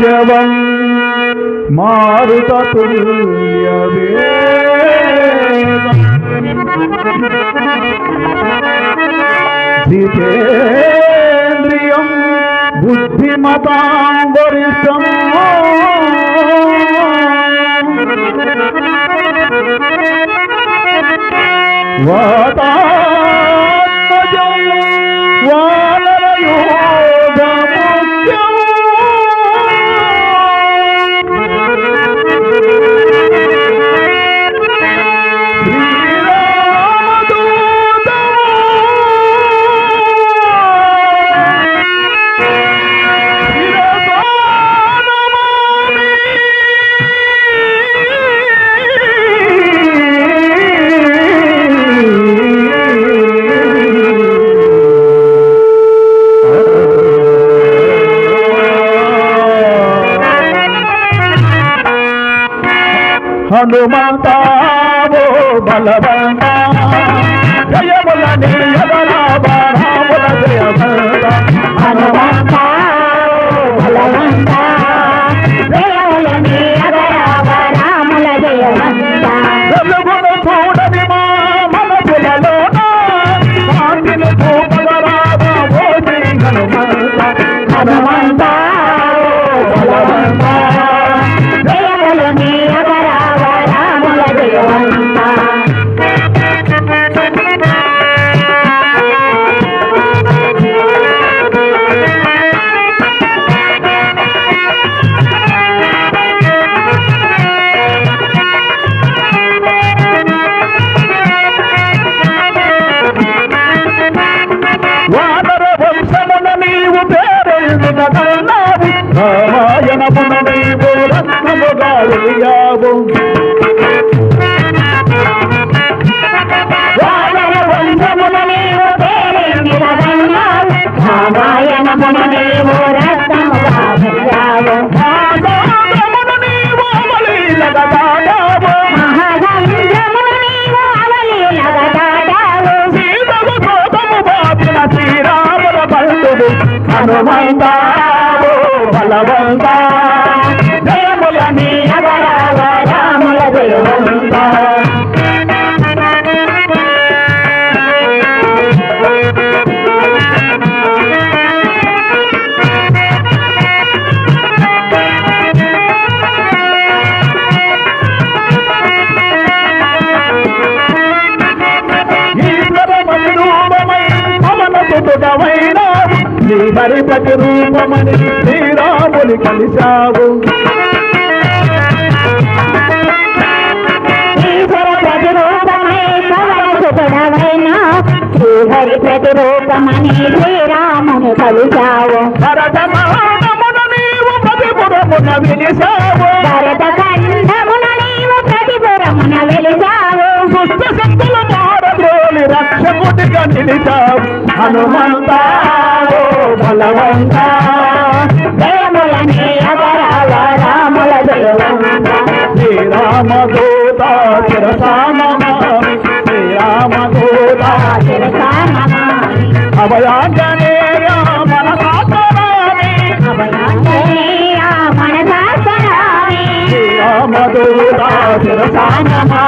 జవం మారుత జితేంద్రియం బుద్ధిమతాం వరిష్టం హనుమంతా బలవంతా. జయముల నియమరామ శ్రీరాముల బంధుడు హనుమంతావు బలవంత సుతుడమైన నీ హరి ప్రతిరూపమని శ్రీరాముని కలిశావు. ప్రతిరూపమని శ్రీరాముని కలిశావు. భరతమానమున నీవు ప్రతిపురమున భరత ఖండమున నీవు ప్రతిపురమున మారద్రోలి రక్షకుడిగా నిలిచావు హనుమంతావు బలవంత. జయములని అగరాల రాముల జయవంత శ్రీరామదూత చిరసానమామి శ్రీరామదూత శిరసానమామి అభయాంజనేయ మనసాతరామి అభయాంజనేయ మనసాసరామి శ్రీరామదూత చిరసానమామి